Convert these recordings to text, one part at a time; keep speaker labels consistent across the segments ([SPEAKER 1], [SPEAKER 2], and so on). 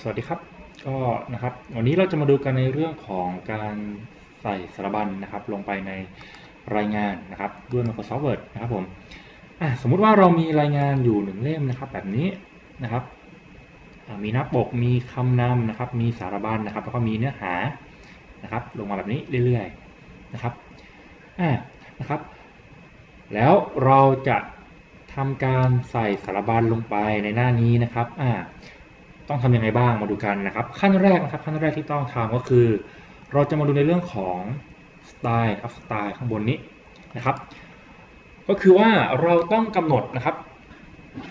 [SPEAKER 1] สวัสดีครับก็นะครับวันนี้เราจะมาดูกันในเรื่องของการใส่สารบัญนะครับ ลงไปในรายงานนะครับด้วย Microsoft Word นะครับผมสมมุติว่าเรามีรายงานอยู่หนึ่งเล่มนะครับ แบบนี้นะครับมีหน้าปกมีคำนำนะครับ มีสารบัญนะครับ แล้วก็มีเนื้อหานะครับ ลงมาแบบนี้เรื่อยๆนะครับอะนะครับ แล้วเราจะทำการใส่สารบัญลงไปในหน้านี้นะครับอ่า ต้องทำยังไงบ้างมาดูกันนะครับ ขั้นแรกนะครับขั้นแรกที่ต้องทำก็คือ เราจะมาดูในเรื่องของสไตล์ครับสไตล์ข้างบนนี้นะครับ ก็คือว่าเราต้องกำหนดนะครับ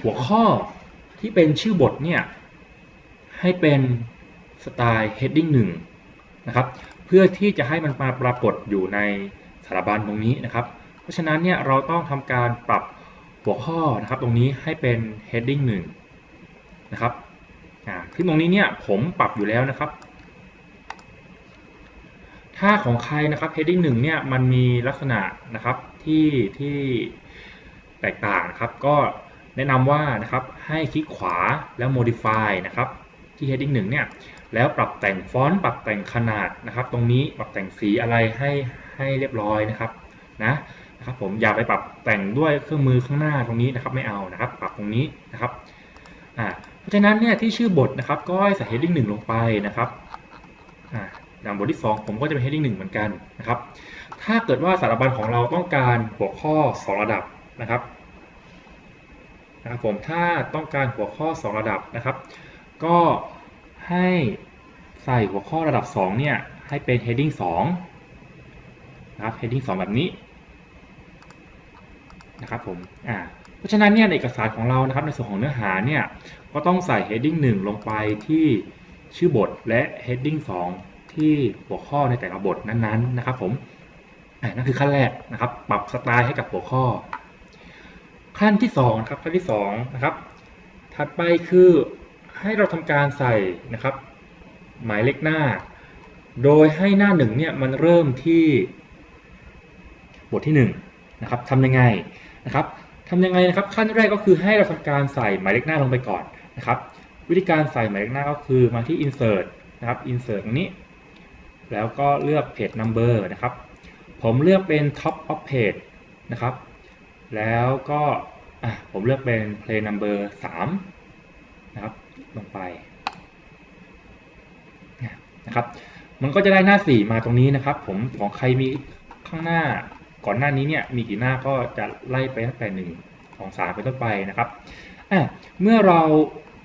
[SPEAKER 1] หัวข้อที่เป็นชื่อบทเนี่ยให้เป็นสไตล์ heading 1นะครับเพื่อที่จะให้มันมาปรากฏอยู่ในสารบัญตรงนี้นะครับ เพราะฉะนั้นเนี่ยเราต้องทำการปรับหัวข้อนะครับตรงนี้ให้เป็น heading 1นะครับ อ่าขึ้นตรงนี้เนี่ยผมปรับอยู่แล้วนะครับ ถ้าของใครนะครับ heading 1เนี่ยมันมีลักษณะนะครับที่ที่แตกต่างนะครับ ก็แนะนำว่านะครับให้คลิกขวาแล้ว modify นะครับที่ heading 1เนี่ยแล้วปรับแต่งฟอนต์ปรับแต่งขนาดนะครับ ตรงนี้ปรับแต่งสีอะไรให้ให้เรียบร้อยนะครับนะนะครับผมอย่าไปปรับแต่งด้วยเครื่องมือข้างหน้าตรงนี้นะครับ ไม่เอานะครับ ปรับตรงนี้นะครับอ่า ราะฉะนั้นเนี่ยที่ชื่อบทนะครับก็ให้ใส่ heading 1 ลงไปนะครับอย่างบทที่ 2 ผมก็จะเป็น heading 1 เหมือนกันนะครับ ถ้าเกิดว่าสารบัญของเราต้องการหัวข้อ 2 ระดับนะครับนะครับผมถ้าต้องการหัวข้อ 2 ระดับนะครับ ก็ให้ใส่หัวข้อระดับ 2 เนี่ยให้เป็น heading 2นะครับ heading 2 แบบนี้ นะครับผมอ่าเพราะฉะนั้นเนี่ยในเอกสารของเรานะครับในส่วนของเนื้อหาเนี่ยก็ต้องใส่ heading 1 ลงไปที่ชื่อบทและ heading 2 ที่หัวข้อในแต่ละบทนั้นๆนะครับผมอ่านั่นคือขั้นแรกนะครับ ปรับสไตล์ให้กับหัวข้อ ขั้นที่2ครับขั้นที่2นะครับ ถัดไปคือให้เราทำการใส่นะครับ หมายเลขหน้า โดยให้หน้าหนึ่งเนี่ยมันเริ่มที่บทที่1 นะครับทำยังไงนะครับทำยังไงนะครับขั้นแรกก็คือให้เราทำการใส่หมายเลขหน้าลงไปก่อนนะครับ วิธีการใส่หมายเลขหน้าก็คือมาที่ insert นะครับ insert ตรงนี้ แล้วก็เลือก page number นะครับ ผมเลือกเป็น top of page นะครับ แล้วก็ผมเลือกเป็น play number 3นะครับลงไปนะครับ มันก็จะได้หน้า 4 มาตรงนี้นะครับ ผมของใครมีข้างหน้า ก่อนหน้านี้เนี่ยมีกี่หน้าก็จะไล่ไปตั้งแต่1 2 3เป็นต้นไปนะครับเมื่อเรา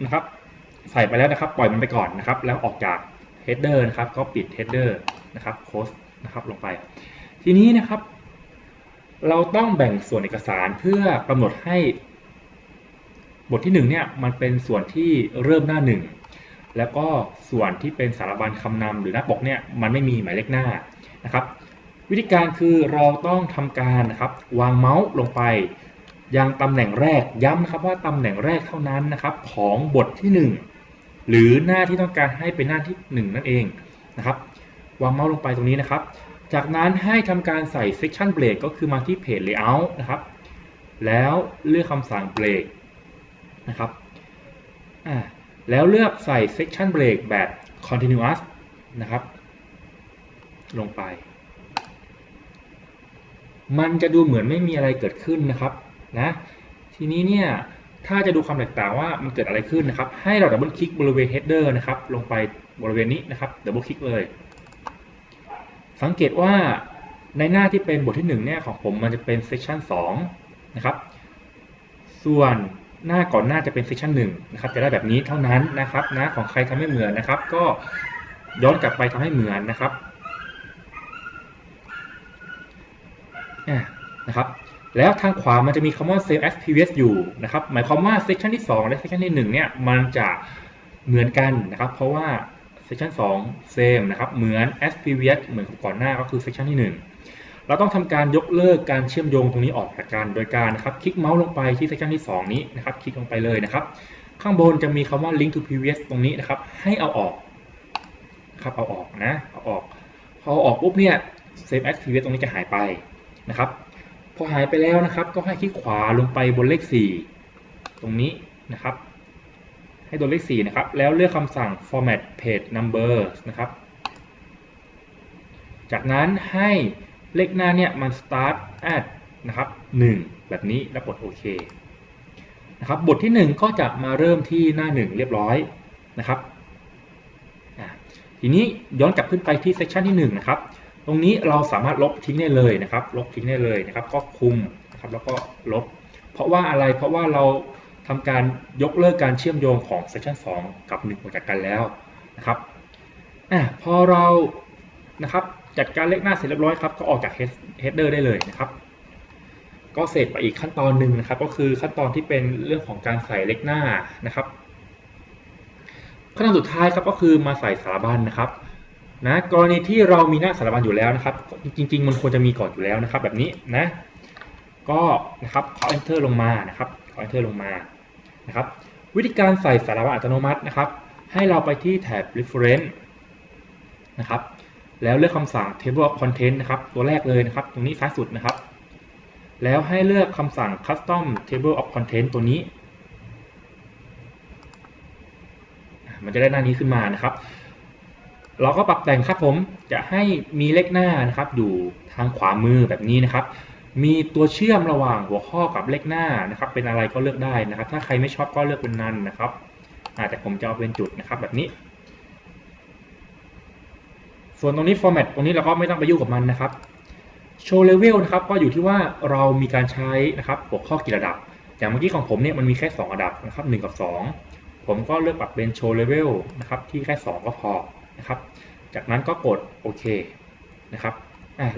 [SPEAKER 1] นะครับใส่ไปแล้วนะครับ ปล่อยมันไปก่อนนะครับ แล้วออกจาก header นะครับ ก็ปิด header นะครับ close นะครับลงไป ทีนี้นะครับ เราต้องแบ่งส่วนเอกสารเพื่อกำหนดให้ บทที่1เนี่ยมันเป็นส่วนที่เริ่มหน้า 1 แล้วก็ส่วนที่เป็นสารบัญคำนำหรือหน้าปกเนี่ยมันไม่มีหมายเลขหน้านะครับ วิธีการคือเราต้องทำการนะครับวางเมาส์ลงไป ยังตำแหน่งแรกย้ำนะครับว่าตำแหน่งแรกเท่านั้นนะครับของบทที่ 1 หรือหน้าที่ต้องการให้เป็นหน้าที่ 1 นั่นเองนะครับวางเมาส์ลงไปตรงนี้นะครับ จากนั้นให้ทำการใส่ section break ก็คือมาที่ page layout นะครับแล้วเลือกคำสั่ง break นะครับแล้วเลือกใส่ section break แบบ continuous นะครับ ลงไป มันจะดูเหมือนไม่มีอะไรเกิดขึ้นนะครับนะทีนี้เนี่ยถ้าจะดูความแตกต่างว่ามันเกิดอะไรขึ้นนะครับ ให้เราดับเบิลคลิกบริเวณ header นะครับ ลงไปบริเวณนี้นะครับดับเบิลคลิกเลย สังเกตว่าในหน้าที่เป็นบทที่1เนี่ยของผมมันจะเป็น section 2นะครับ ส่วนหน้าก่อนหน้าจะเป็น section 1นะครับ จะได้แบบนี้เท่านั้นนะครับนะของใครทำให้เหมือนนะครับ ก็ย้อนกลับไปทำให้เหมือนนะครับ นะครับแล้วทางขวามันจะมีคำว่า save as previous อยู่นะครับหมายความว่า section ที่ 2 และ section ที่1เนี่ยมันจะเหมือนกันนะครับเพราะว่า section 2 same นะครับเหมือน as previous เหมือนก่อนหน้าก็คือ section ที่ 1 เราต้องทำการยกเลิกการเชื่อมโยงตรงนี้ออกจากกันโดยการนะครับคลิกเมาส์ลงไปที่ section ที่ 2 นี้นะครับคลิกลงไปเลยนะครับ ข้างบนจะมีคำว่า link to previous ตรงนี้นะครับให้เอาออกครับเอาออกนะเอาออกพอเอาออกปุ๊บเนี่ย save as previous ตรงนี้จะหายไป นะครับพอหายไปแล้วนะครับ ก็ให้คลิกขวาลงไปบนเลข 4 ตรงนี้นะครับ ให้ตัวเลข 4 นะครับ แล้วเลือกคำสั่ง format page numbers นะครับ จากนั้นให้เลขหน้าเนี่ยมัน start at นะครับ 1 แบบนี้แล้วกดโอเคนะครับบทที่ 1 ก็จะมาเริ่มที่หน้า 1 เรียบร้อยนะครับทีนี้ย้อนกลับขึ้นไปที่เซสชันที่1นะครับ ตรงนี้เราสามารถลบทิ้งได้เลยนะครับ ลบทิ้งได้เลยนะครับ ก็คุมนะครับแล้วก็ลบ เพราะว่าอะไรเพราะว่าเราทำการยกเลิกการเชื่อมโยงของเซสชัน2กับ1ออกจากกันแล้วนะครับอะพอเรานะครับจัดการเลขหน้าเสร็จเรียบร้อยครับก็ออกจาก header ได้เลยนะครับ ก็เสร็จไปอีกขั้นตอนหนึ่งนะครับ ก็คือขั้นตอนที่เป็นเรื่องของการใส่เลขหน้านะครับขั้นตอนสุดท้ายครับก็คือมาใส่สารบัญนะครับ นะกรณีที่เรามีหน้าสารบัญอยู่แล้วนะครับ จริง ๆ มันควรจะมีก่อนอยู่แล้วนะครับ แบบนี้นะก็นะครับขอ enter ลงมานะครับขอ enter ลงมานะครับ วิธีการใส่สารบัญอัตโนมัตินะครับ ให้เราไปที่แท็บ reference นะครับแล้วเลือกคำสั่ง table of content นะครับตัวแรกเลยนะครับ ตรงนี้ซ้ายสุดนะครับ แล้วให้เลือกคำสั่ง custom table of content ตัวนี้ มันจะได้หน้านี้ขึ้นมานะครับ เราก็ปรับแต่งครับผมจะให้มีเลขหน้านะครับ อยู่ทางขวามือแบบนี้นะครับ มีตัวเชื่อมระหว่างหัวข้อกับเลขหน้านะครับ เป็นอะไรก็เลือกได้นะครับ ถ้าใครไม่ชอบก็เลือกเป็นนันนะครับแต่ผมจะเอาเป็นจุดนะครับแบบนี้ ส่วนตรงนี้ format ตรงนี้เราก็ไม่ต้องไปยุ่งกับมันนะครับ show level นะครับก็อยู่ที่ว่าเรามีการใช้นะครับหัวข้อกี่ระดับ อย่างเมื่อกี้ของผมเนี่ยมันมีแค่ 2 ระดับนะครับ1กับ 2 ผมก็เลือกปรับเป็น show level นะครับที่แค่ 2 ก็พอ นะครับ จากนั้นก็กดโอเคนะครับ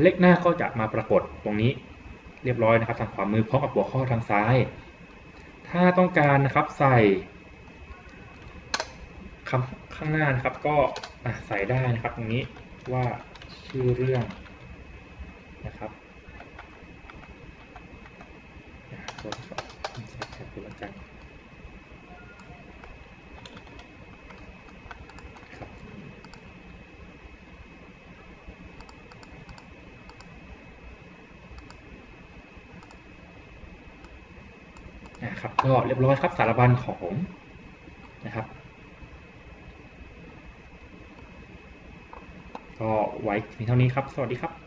[SPEAKER 1] เลขหน้าก็จะมาปรากฏตรงนี้เรียบร้อยนะครับ ทางขวามือพร้อมกับหัวข้อทางซ้าย ถ้าต้องการนะครับใส่คำข้างหน้านะครับก็ใส่ได้นะครับตรงนี้ว่าชื่อเรื่องนะครับตัวสองใส่แท็บดูแล้วกัน นะครับ ก็เรียบร้อยครับสารบัญของผมนะครับ ก็ไว้เพียงเท่านี้ครับ สวัสดีครับ